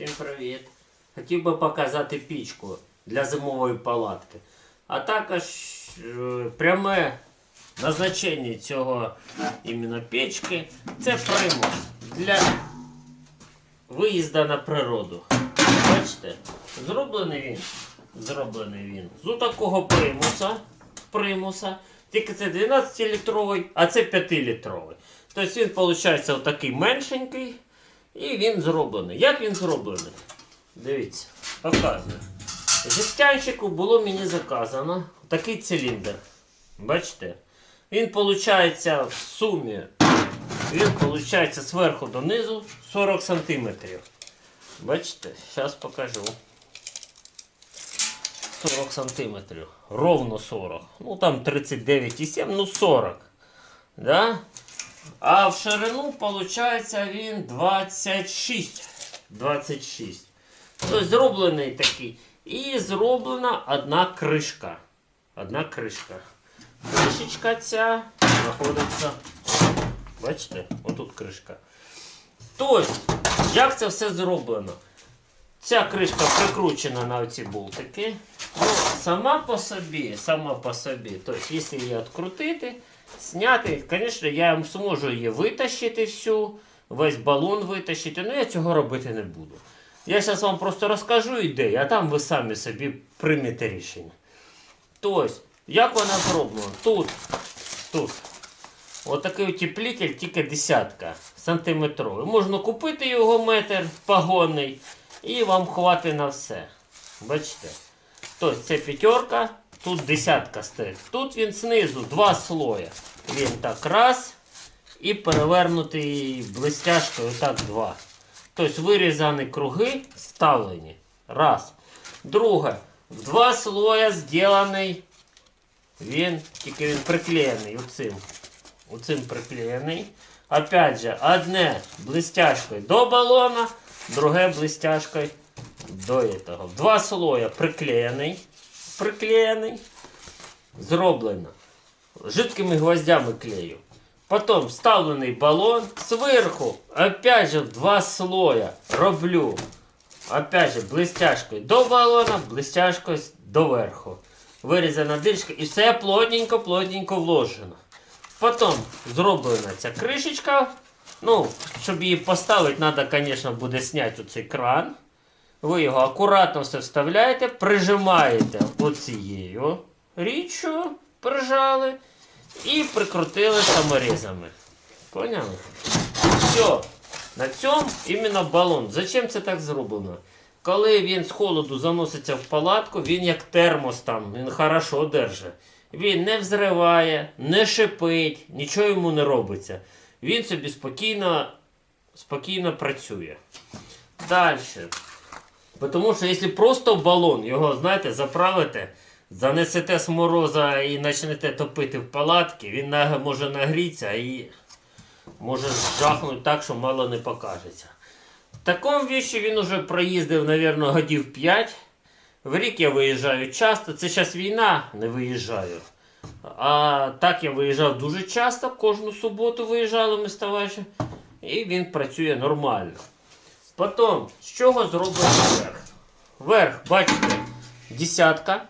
Всім привіт! Хотів би показати пічку для зимової палатки. А також е, пряме назначення цього іменно печки це примус для виїзду на природу. Бачите? Зроблений він. Зроблений він з такого примуса. примуса. Тільки це 12-літровий, а це 5-літровий. Тобто він виходить отакий меншенький. І він зроблений. Як він зроблений? Дивіться, показую. Жестянщику було мені заказано такий циліндр. Бачите? Він виходить в сумі. Він виходить зверху донизу 40 см. Бачите? Зараз покажу. 40 сантиметрів. Ровно 40. Ну там 39,7, ну 40. Да? А в ширину виходить він 26. 26. Тобто зроблений такий. І зроблена одна кришка. Одна кришка. Кришечка ця знаходиться. Бачите? Отут кришка. Тобто, як це все зроблено? Ця кришка прикручена на ці болтики. Ну, сама по собі, сама по собі. Тобто, якщо її відкрутити, зняти, звісно, я зможу її витащити всю, весь балон витащити, але я цього робити не буду. Я зараз вам просто розкажу ідею, а там ви самі собі приймете рішення. Тобто, як вона зроблена? Тут, тут. Отакий утеплитель, тільки десятка сантиметровий. Можна купити його метр погонний і вам хватить на все. Бачите? Тобто це п'ятерка, тут десятка стоїть. Тут він знизу два слоя. Він так раз і перевернутий блистяшкою так два. Тобто вирізані круги ставлені. Раз. Друге. В два слоя зроблений. Він, тільки він приклеєний оцим. Оцим приклеєний. Опять же, одне блестяшкою до балона, друге блестяшкою до этого. В два слоя приклеєний. Приклеєний. Зроблено. Жидкими гвоздями клею. Потом вставлений баллон. Сверху, опять же, два слоя роблю. Опять же, блестяшкою до балона, блестяшкою доверху. Вирізана дирочка і все плотненько-плотненько вложено. Потім зроблена ця кришечка. Ну, щоб її поставити, треба, звісно, буде зняти оцей кран. Ви його акуратно все вставляєте, прижимаєте оцією річчю, прижали і прикрутили саморізами. Поняли? Все. На цьому іменно балон. Зачем це так зроблено? Коли він з холоду заноситься в палатку, він як термос там, він хорошо держить. Він не взриває, не шипить, нічого йому не робиться. Він собі спокійно, спокійно працює. Далі. Тому що якщо просто балон його, знаєте, заправите, занесете з мороза і почнете топити в палатки, він може нагрітися і може жахнути так, що мало не покажеться. В такому віщі він уже проїздив, мабуть, годів 5. В рік я виїжджаю часто. Це зараз війна, не виїжджаю. А так я виїжджав дуже часто, кожну суботу виїжджали ми з товаришем. І він працює нормально. Потім, з чого зроблений верх? Верх, бачите, десятка.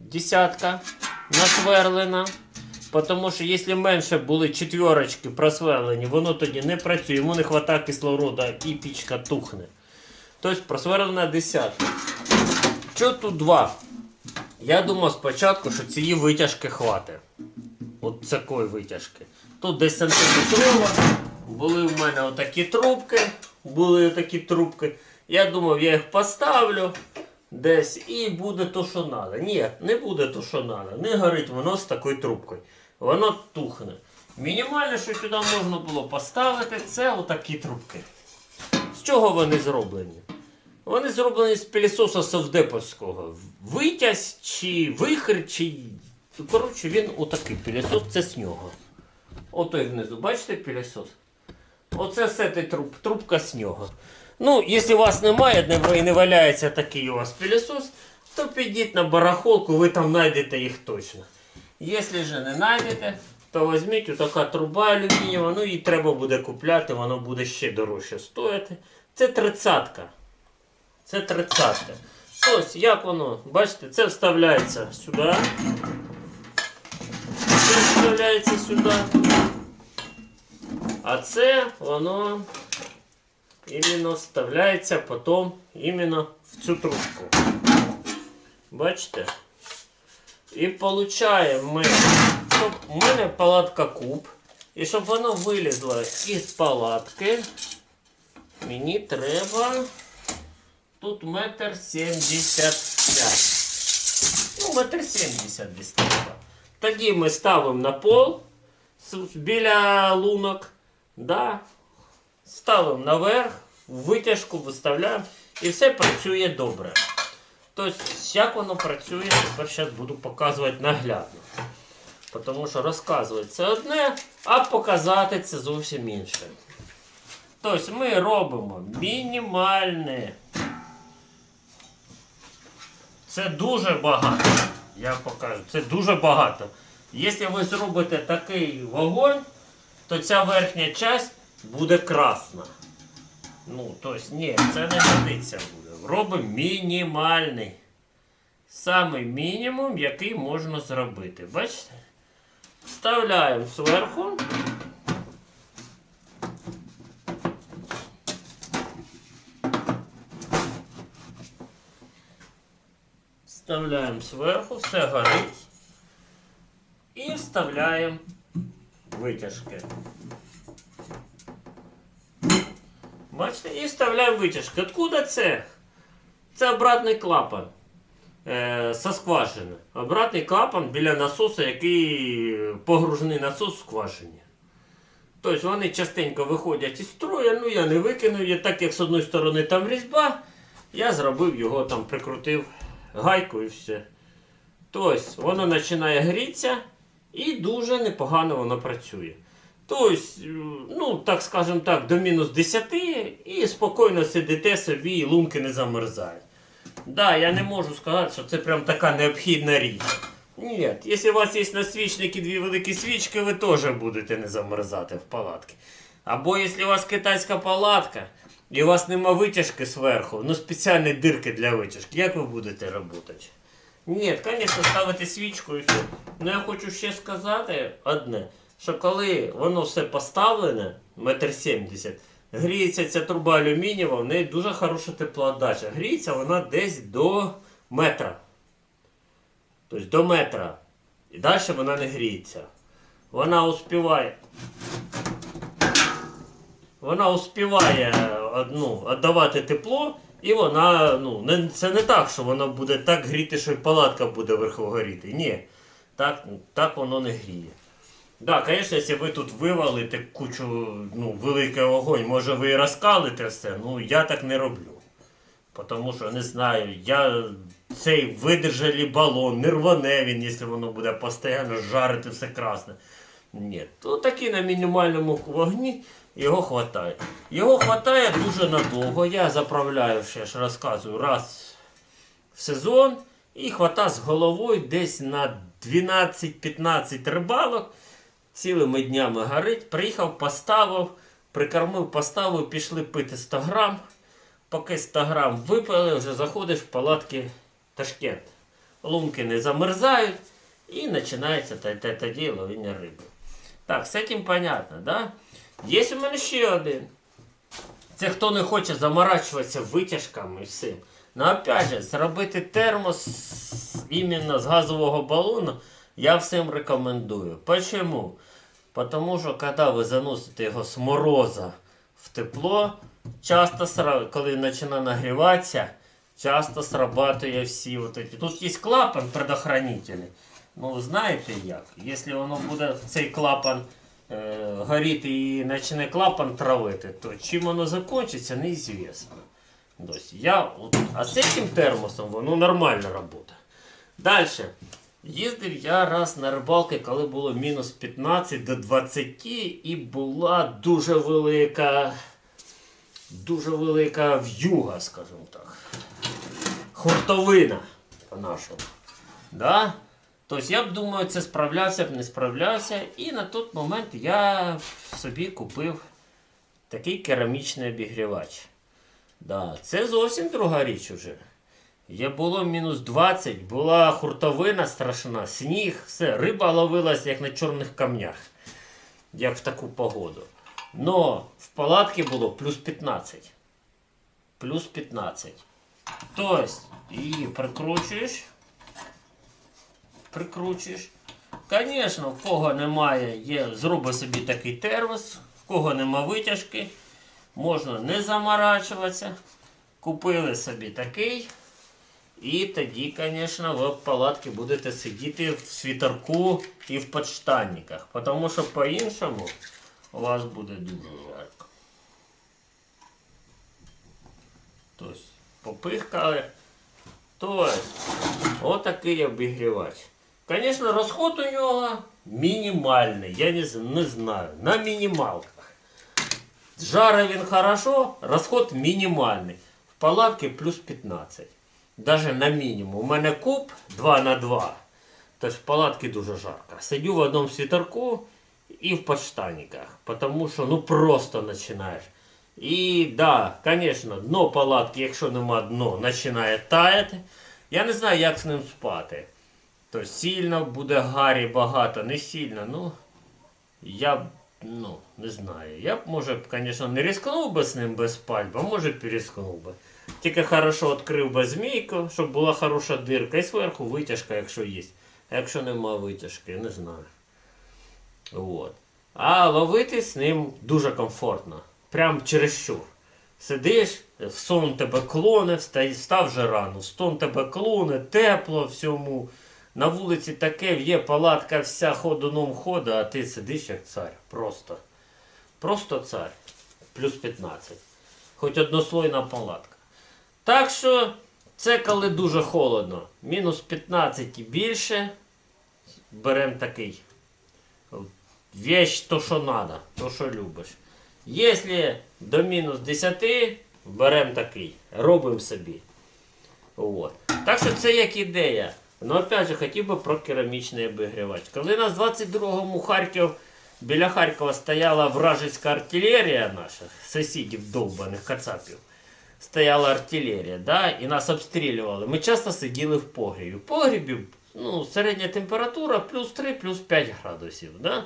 Десятка насверлена. Тому що якщо менше були четверочки просверлені, воно тоді не працює, йому не вистачає кислорода і пічка тухне. Тобто просверлена десятка. Що тут два? Я думав спочатку, що цієї витяжки хватить. От такої витяжки. Тут десь сантиметрова. Були в мене отакі трубки. Були отакі трубки. Я думав, я їх поставлю десь і буде то, що треба. Ні, не буде то, що треба. Не горить воно з такою трубкою. Воно тухне. Мінімальне, що сюди можна було поставити, це отакі трубки. З чого вони зроблені? Вони зроблені з пилісоса совдеповського. Витязь чи вихр, чи. Коротше, він отакий пилісос, це з нього. Отой внизу, бачите пилісос? Оце все те труб, трубка з нього. Ну, якщо у вас немає, не, не валяється такий у вас пилісос, то підіть на барахолку, ви там знайдете їх точно. Якщо ж не знайдете, то візьміть отака труба алюмінієва, ну її треба буде купляти, воно буде ще дорожче стояти. Це тридцятка. Це 30. Ось як воно, бачите, це вставляється сюди. Це вставляється сюди. А це воно іменно вставляється потім іменно в цю трубку. Бачите? І получаємо ми, щоб у мене палатка куб. І щоб воно вилізло із палатки, мені треба тут метр сімдесят п'ять. Ну, метр сімдесят десь треба. Тоді ми ставимо на пол біля лунок. Да, ставимо наверх, витяжку виставляємо і все працює добре. Тобто, як воно працює, тепер зараз буду показувати наглядно. Тому що розказувати це одне, а показати це зовсім інше. Тобто ми робимо мінімальне. Це дуже багато. Я покажу. Це дуже багато. Якщо ви зробите такий вогонь, то ця верхня часть буде красна. Ну, тобто, ні, це не годиться буде. Робимо мінімальний. Самий мінімум, який можна зробити. Бачите? Вставляємо зверху. Вставляємо зверху, все горить. І вставляємо витяжки. Бачите? І вставляємо витяжки. Откуда це? Це обратний клапан. Е, со скважини. Обратний клапан біля насосу, який погружений насос в скважині. Тобто вони частенько виходять із строю, ну я не викинув її, так як з одної сторони там різьба, я зробив його там, прикрутив гайку і все. Тобто воно починає грітися і дуже непогано воно працює. Тобто, ну, так скажемо так, до мінус 10 і спокійно сидите собі і лунки не замерзають. Да, я не можу сказати, що це прям така необхідна річ. Ні, якщо у вас є на свічники дві великі свічки, ви теж будете не замерзати в палатці. Або якщо у вас китайська палатка і у вас нема витяжки зверху, ну спеціальні дирки для витяжки, як ви будете працювати? Ні, звісно, ставити свічку і все. Ну я хочу ще сказати одне, що коли воно все поставлене, метр сімдесят, гріється ця труба алюмінієва, в неї дуже хороша теплоотдача. Гріється вона десь до метра. Тобто до метра. І далі вона не гріється. Вона успіває. Вона успіває ну, віддавати тепло, і вона, ну, не, це не так, що вона буде так гріти, що і палатка буде вверху горіти. Ні, так, так воно не гріє. Так, да, звісно, якщо ви тут вивалите кучу, ну, великий огонь, може ви і розкалите все, ну я так не роблю. Тому що не знаю, я цей видержалі балон, не рване він, якщо воно буде постійно жарити все красне. Ні, то таки на мінімальному вогні його хватає. Його хватає дуже надовго. Я заправляю, ще ж розказую, раз в сезон і хвата з головою десь на 12-15 рибалок. Цілими днями горить. Приїхав, поставив, прикормив, поставив, пішли пити 100 грам. Поки 100 грам випили, вже заходиш в палатки Ташкент. Лунки не замерзають і починається та- та- тоді ловіння риби. Так, з цим понятно, да? Є у мене ще один. Це хто не хоче заморачуватися витяжками і всім. Ну, опять же, зробити термос іменно з газового балону я всім рекомендую. Почему? Потому що коли ви заносите його з мороза в тепло, часто, коли починає нагріватися, часто срабатує всі вот эти. Тут є клапан предохранительний. Ну, знаєте як? Якщо воно буде цей клапан горіти і почне клапан травити, то чим воно закінчиться, неізвісно. Я, а з цим термосом воно нормально працює. Далі. Їздив я раз на рибалки, коли було мінус 15 до 20 і була дуже велика, дуже велика в'юга, скажімо так. Хуртовина по-нашому. Да? Тобто я б думаю, це справлявся б, не справлявся. І на той момент я собі купив такий керамічний обігрівач. Да, це зовсім друга річ уже. Є було мінус 20, була хуртовина страшна, сніг, все, риба ловилась як на чорних камнях, як в таку погоду. Но в палатці було плюс 15. Плюс 15. Тобто, її прикручуєш. Прикручуєш. Звісно, в кого немає, є, зроби собі такий термос, в кого нема витяжки, можна не заморачуватися. Купили собі такий. І тоді, звісно, ви в палатці будете сидіти в світерку і в подштанниках. Тому що по-іншому у вас буде дуже жарко. Тобто, попихкали. Тобто, отакий обігрівач. Звісно, розход у нього мінімальний. Я не, з- не знаю. На мінімалках. Жара він хорошо, розход мінімальний. В палатці плюс 15. Даже на мінімум. У мене куб 2 на 2. Тобто в палатці дуже жарко. Сидю в одному світерку і в подштанниках. Тому що ну просто починаєш. І да, звісно, дно палатки, якщо нема дно, починає таяти. Я не знаю, як з ним спати. То сильно буде гарі багато, не сильно. Ну, я б, ну, не знаю. Я б, може, звісно, не ризикнув би з ним без пальби, а може б і би. Тільки хорошо відкрив би змійку, щоб була хороша дирка. І зверху витяжка, якщо є. А якщо нема витяжки, не знаю. От. А ловити з ним дуже комфортно. Прям чересчур. Сидиш, в сон тебе клоне, вста- встав вже рано, в сон тебе клоне, тепло всьому. На вулиці таке є палатка вся ходуном хода, а ти сидиш як цар. Просто. Просто цар. Плюс 15. Хоч однослойна палатка. Так що це коли дуже холодно. Мінус 15 і більше. Беремо такий. Вещь то, що треба, то, що любиш. Якщо до мінус 10, беремо такий. Робимо собі. От. Так що це як ідея. Ну, опять же, хотів би про керамічний обігрівач. Коли нас 22-му Харків, біля Харкова стояла вражеська артилерія наша, сусідів довбаних кацапів, стояла артилерія, да, і нас обстрілювали. Ми часто сиділи в погрібі. В погрібі ну, середня температура плюс 3, плюс 5 градусів. Да?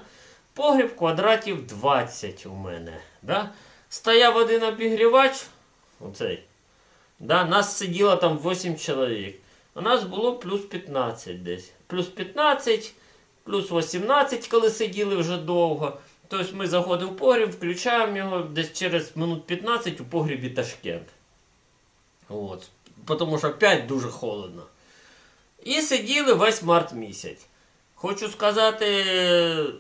Погріб квадратів 20 у мене. Да? Стояв один обігрівач, оцей, Да, нас сиділо там 8 чоловік. У нас було плюс 15 десь. Плюс 15, плюс 18, коли сиділи вже довго. Тобто ми заходимо в погріб, включаємо його десь через минут 15 у погрібі Ташкент. От. Тому що 5 дуже холодно. І сиділи весь март місяць. Хочу сказати,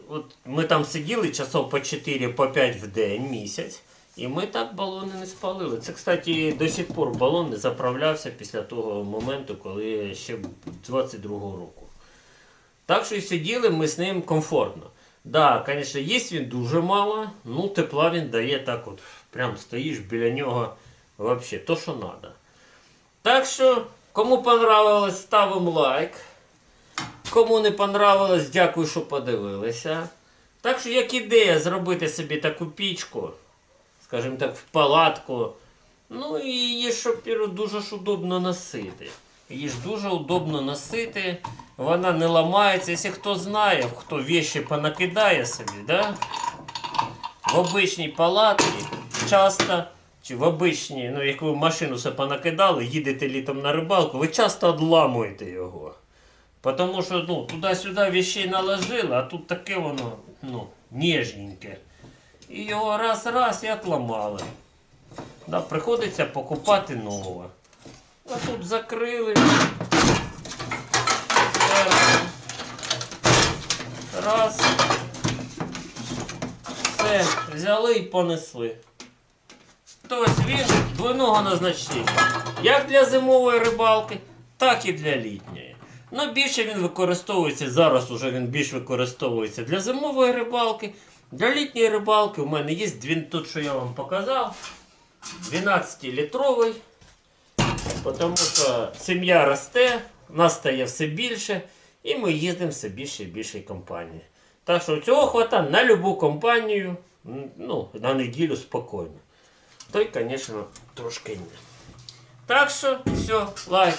от ми там сиділи часов по 4 по 5 в день місяць. І ми так балони не спалили. Це, кстати, до сих пор балон не заправлявся після того моменту, коли ще 22-го року. Так що і сиділи ми з ним комфортно. Да, звісно, їсть він дуже мало, ну тепла він дає так от. Прям стоїш біля нього вообще то, що треба. Так що, кому понравилось, ставимо лайк. Кому не понравилось, дякую, що подивилися. Так що, як ідея зробити собі таку пічку, скажімо так, в палатку. Ну і її ж дуже ж удобно носити. Її ж дуже удобно носити. Вона не ламається. Якщо хто знає, хто вещи понакидає собі, да? в обичній палатці часто, чи в обичній, ну як ви машину себе понакидали, їдете літом на рибалку, ви часто відламуєте його. Тому що ну, туди-сюди вещей наложили, а тут таке воно ну, ніжненьке. І його раз-раз і отламали. Да, приходиться покупати нове. А тут закрили. Раз. Все, взяли і понесли. Тобто він двойного назначення. Як для зимової рибалки, так і для літньої. Ну, більше він використовується, зараз уже він більш використовується для зимової рибалки. Для літньої рибалки у мене є дві, тут, що я вам показав. 12-літровий. Тому що сім'я росте, нас стає все більше, і ми їздимо все більше і більше компанії. Так що цього хватає на будь-яку компанію, ну, на неділю спокійно. той, звісно, трошки ні. Так що, все, лайк.